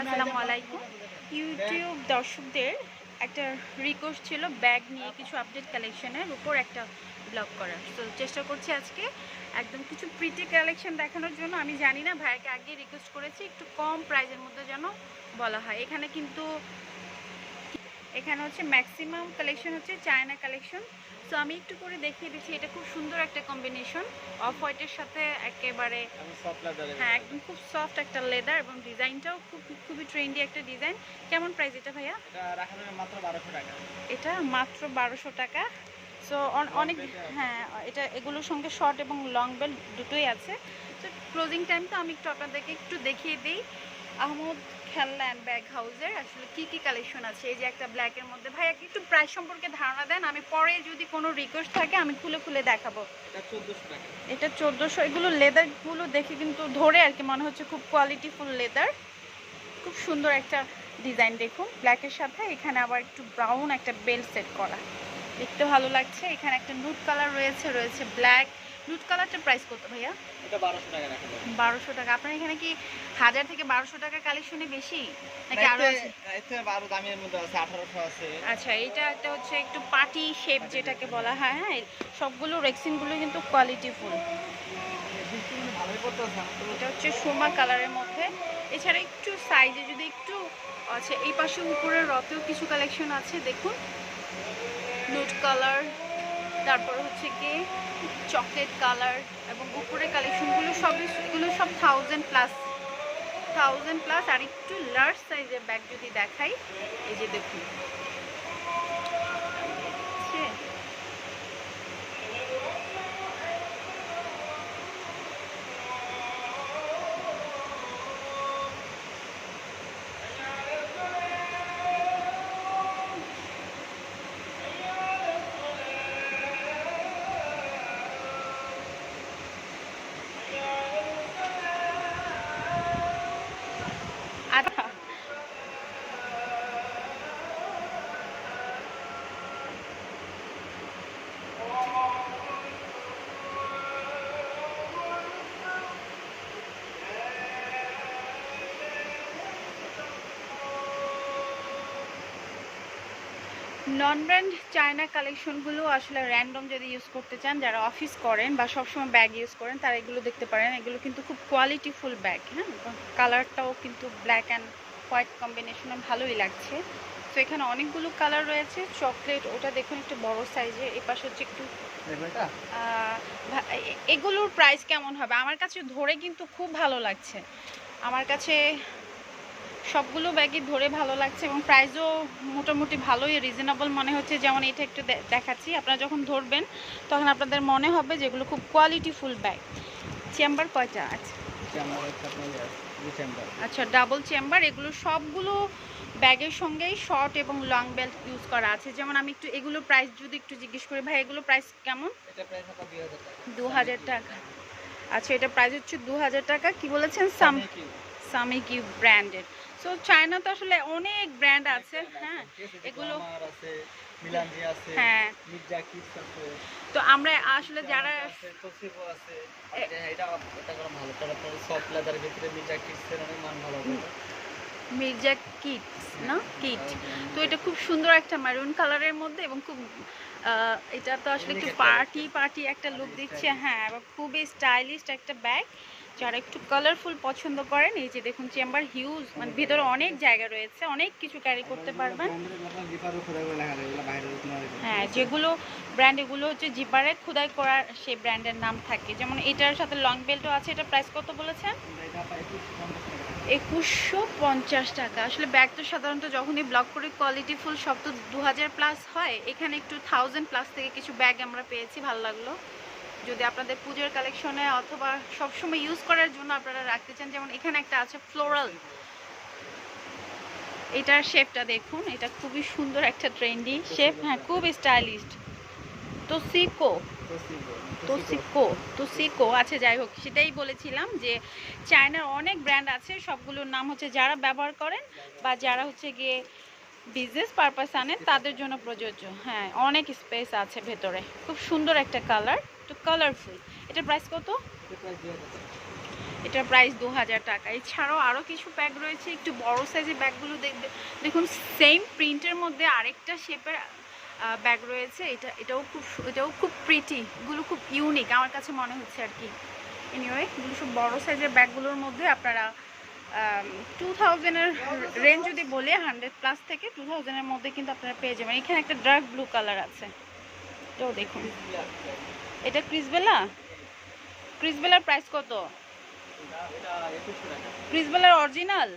আসসালামু আলাইকুম। ইউটিউব দর্শকদের একটা রিকোয়েস্ট ছিল ব্যাগ নিয়ে কিছু আপডেট কালেকশনের উপর একটা ব্লগ করার। তো চেষ্টা করছি আজকে একদম কিছু প্রিটি কালেকশন দেখানোর জন্য। আমি জানি না ভাইকে আগে রিকোয়েস্ট করেছি, একটু কম প্রাইজের মধ্যে যেন বলা হয়। এখানে কিন্তু, এখানে হচ্ছে ম্যাক্সিমাম কালেকশন হচ্ছে চায়না কালেকশন তো আমি একটু করে দেখিয়ে দিচ্ছি এটা খুব সুন্দর একটা কম্বিনেশন অফ হোয়াইটের সাথে একেবারে হ্যাঁ একদম খুব সফট একটা লেদার এবং ডিজাইনটাও খুব খুবই ট্রেন্ডি একটা ডিজাইন কেমন প্রাইস এটা ভাইয়া? মাত্র বারোশো টাকা। এটা মাত্র বারোশো টাকা। সো অনেক হ্যাঁ এটা এগুলোর সঙ্গে শর্ট এবং লং বেল্ট দুটোই আছে। তো ক্লোজিং টাইম তো আমি একটু আপনাদেরকে একটু দেখিয়ে দিই। আহমদ খেলনা অ্যান্ড ব্যাগ হাউসের আসলে কি কি কালেকশন আছে? এই যে একটা ব্ল্যাকের মধ্যে। ভাই একটু প্রাইস সম্পর্কে ধারণা দেন। আমি পরে যদি কোনো রিকোয়েস্ট থাকে আমি খুলে খুলে দেখাবো। এটা চোদ্দোশো টাকা। এটা চোদ্দোশো। এগুলো লেদারগুলো দেখে কিন্তু ধরে আর কি মনে হচ্ছে খুব কোয়ালিটিফুল লেদার খুব সুন্দর একটা ডিজাইন দেখুন। ব্ল্যাকের সাথে এখানে আবার একটু ব্রাউন একটা বেল্ট সেট করা। দেখতে ভালো লাগছে। এখানে একটা নুট কালার রয়েছে রয়েছে ব্ল্যাক নুট কালারটার প্রাইস কত ভাইয়া? এটা বারোশো টাকা রাখা যাবে। টাকা। আপনার এখানে কি হাজার থেকে বারোশো টাকা কালেকশনে বেশি? নাকি আরও আছে? এতে আরও দামের মধ্যে আছে আঠারোশো আছে। আচ্ছা এইটা একটা হচ্ছে একটু পার্টি শেপ যেটাকে বলা হয় হ্যাঁ? সবগুলো রেক্সিনগুলো কিন্তু কোয়ালিটিফুল ভালোই পড়তেছে এটা হচ্ছে সোমা কালারের মধ্যে। এছাড়া একটু সাইজে যদি একটু আচ্ছা এই পাশে উপরে রতেও কিছু কালেকশন আছে দেখুন। নুট কালার তারপর হচ্ছে কি চকলেট কালার এবং উপরে কালেকশনগুলো সবই এগুলো সব থাউজেন্ড প্লাস থাউজেন্ড প্লাস আর একটু লার্জ সাইজের ব্যাগ যদি দেখাই, এই যে দেখুন। নন ব্র্যান্ড চায়না কালেকশনগুলো আসলে র্যান্ডম যদি ইউজ করতে চান যারা অফিস করেন বা সবসময় ব্যাগ ইউজ করেন তারা এগুলো দেখতে পারেন। এগুলো কিন্তু খুব কোয়ালিটিফুল ব্যাগ হ্যাঁ? কালারটাও কিন্তু ব্ল্যাক অ্যান্ড হোয়াইট কম্বিনেশনে ভালোই লাগছে। তো এখানে অনেকগুলো কালার রয়েছে। চকলেট ওটা দেখুন একটু বড় সাইজের এই পাশে হচ্ছে একটু এগুলোর প্রাইস কেমন হবে? আমার কাছে ধরে কিন্তু খুব ভালো লাগছে। আমার কাছে সবগুলো ব্যাগই ধরে ভালো লাগছে এবং প্রাইসও মোটামুটি ভালোই রিজনেবল মনে হচ্ছে। যেমন এটা একটু দেখাচ্ছি। আপনারা যখন ধরবেন তখন আপনাদের মনে হবে যেগুলো খুব কোয়ালিটিফুল ব্যাগ চেম্বার কয়টা আচ্ছা চেম্বার আচ্ছা ডাবল চেম্বার এগুলো সবগুলো ব্যাগের সঙ্গেই শর্ট এবং লং বেল্ট ইউজ করা আছে। যেমন আমি একটু এগুলো প্রাইস যদি একটু জিজ্ঞেস করি ভাই এগুলো প্রাইস কেমন? দু হাজার টাকা। আচ্ছা এটা প্রাইস হচ্ছে দু হাজার টাকা। কি বলেছেন? সাম সামনে কি? সামিকি ব্র্যান্ডের সো চায়না তো আসলে অনেক ব্র্যান্ড আছে হ্যাঁ? এগুলো- হ্যাঁ। তো আমরা আসলে যারা মির্জা মির্জা কিটস না? কিট তো এটা খুব সুন্দর একটা মারুন কালারের মধ্যে এবং খুব এটা তো আসলে একটু পার্টি পার্টি একটা লুক দিচ্ছে হ্যাঁ এবং খুবই স্টাইলিশ একটা ব্যাগ যারা একটু কালারফুল পছন্দ করেন, এই যে দেখুন চেম্বার হিউজ মানে ভেতরে অনেক জায়গা রয়েছে, অনেক কিছু ক্যারি করতে পারবেন। হ্যাঁ যেগুলো ব্র্যান্ড এগুলো হচ্ছে জিপারে খোদাই করার সেই ব্র্যান্ডের নাম থাকে। যেমন এটার সাথে লং বেল্টও আছে, এটা প্রাইস কত বলেছেন? একুশশো পঞ্চাশ টাকা। আসলে ব্যাগ তো সাধারণত যখনই ব্লক করে কোয়ালিটি ফুল সব তো দু হাজার প্লাস হয়। এখানে একটু থাউজেন্ড প্লাস থেকে কিছু ব্যাগ আমরা পেয়েছি, ভালো লাগল। যদি আপনাদের পুজোর কালেকশনে অথবা সবসময় ইউজ করার জন্য আপনারা রাখতে চান, যেমন এখানে একটা আছে ফ্লোরাল এটার শেপটা দেখুন, এটা খুবই সুন্দর একটা ট্রেন্ডি শেপ হ্যাঁ খুব স্টাইলিস্ট তো সিকো তোসিকো তোসিকো আছে যাই হোক, সেটাই বলেছিলাম যে চায়নার অনেক ব্র্যান্ড আছে, সবগুলোর নাম হচ্ছে যারা ব্যবহার করেন বা যারা হচ্ছে গিয়ে বিজনেস পারপাস আনেন তাদের জন্য প্রযোজ্য। হ্যাঁ অনেক স্পেস আছে ভেতরে। খুব সুন্দর একটা কালার একটু কালারফুল এটার প্রাইস কত? এটার প্রাইস দু হাজার টাকা। এছাড়াও আরও কিছু ব্যাগ রয়েছে, একটু বড় সাইজের ব্যাগগুলো দেখবে। দেখুন সেম প্রিন্টের মধ্যে আরেকটা শেপের ব্যাগ রয়েছে। এটা, এটাও খুব এটাও খুব প্রিটি এগুলো খুব ইউনিক আমার কাছে মনে হচ্ছে আর কি। এনিওয়ে এগুলো সব বড়ো সাইজের ব্যাগগুলোর মধ্যে আপনারা টু থাউজেন্ডের রেঞ্জ যদি বলি হান্ড্রেড প্লাস থেকে টু থাউজেন্ডের মধ্যে কিন্তু আপনারা পেয়ে যাবেন। এখানে একটা ডার্ক ব্লু কালার আছে। তো দেখুন। এটা ক্রিসবেলা ক্রিসবেলার প্রাইস কত? ক্রিসবেলার অরিজিনাল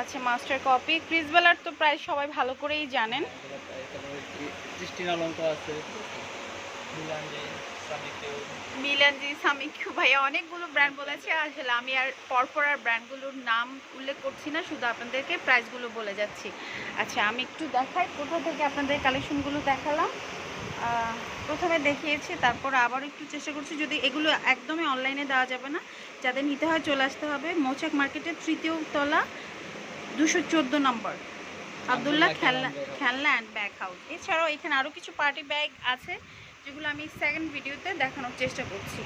আচ্ছা মাস্টার কপি ক্রিসবেলার তো প্রায় সবাই ভালো করেই জানেন। আছে। সামিকেও মিলানজি সামিকিউ ভাইয়া অনেকগুলো ব্র্যান্ড বলেছে। আসলে আমি আর পরপর আর ব্র্যান্ডগুলোর নাম উল্লেখ করছি না শুধু আপনাদেরকে প্রাইসগুলো বলে যাচ্ছি। আচ্ছা আমি একটু দেখাই। কোথা থেকে আপনাদের কালেকশনগুলো দেখালাম? প্রথমে দেখিয়েছি তারপর আবার একটু চেষ্টা করছি। যদি এগুলো একদমই অনলাইনে দেওয়া যাবে না যাদের নিতে হয় চলে আসতে হবে। মৌচাক মার্কেটের তৃতীয় তলা দুশো চোদ্দ নম্বর। আবদুল্লাহ খেলনা খেলনা। অ্যান্ড ব্যাগ হাউস এছাড়াও এখানে আরও কিছু পার্টি ব্যাগ আছে। যেগুলো আমি সেকেন্ড ভিডিওতে দেখানোর চেষ্টা করছি।